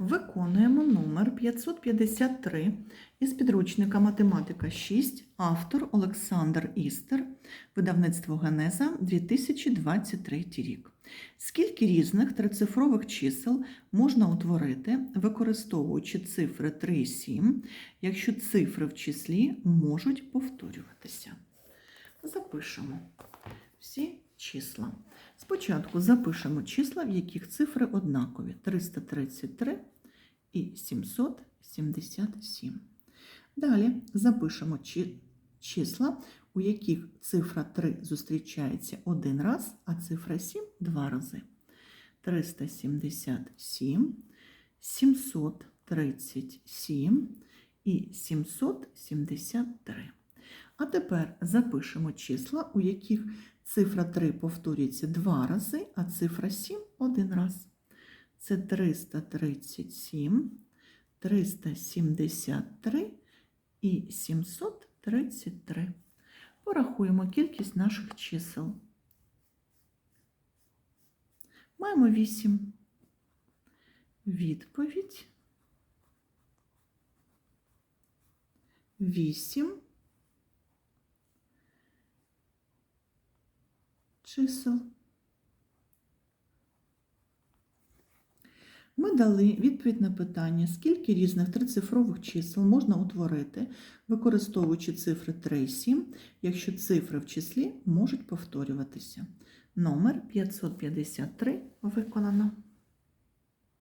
Виконуємо номер 553 із підручника Математика 6, автор Олександр Істер, видавництво Генеза 2023 рік. Скільки різних трицифрових чисел можна утворити, використовуючи цифри 3 і 7, якщо цифри в числі можуть повторюватися? Запишемо всі числа. Спочатку запишемо числа, в яких цифри однакові 333 і 777. Далі запишемо числа, у яких цифра 3 зустрічається один раз, а цифра 7 два рази. 377, 737 і 773. А тепер запишемо числа, у яких цифра 3 повторюється два рази, а цифра 7 один раз. Це 337, 373 і 733. Порахуємо кількість наших чисел. Маємо 8. Відповідь 8 чисел. Ми дали відповідь на питання, скільки різних трицифрових чисел можна утворити, використовуючи цифри 3 і 7, якщо цифри в числі можуть повторюватися. Номер 553 виконано.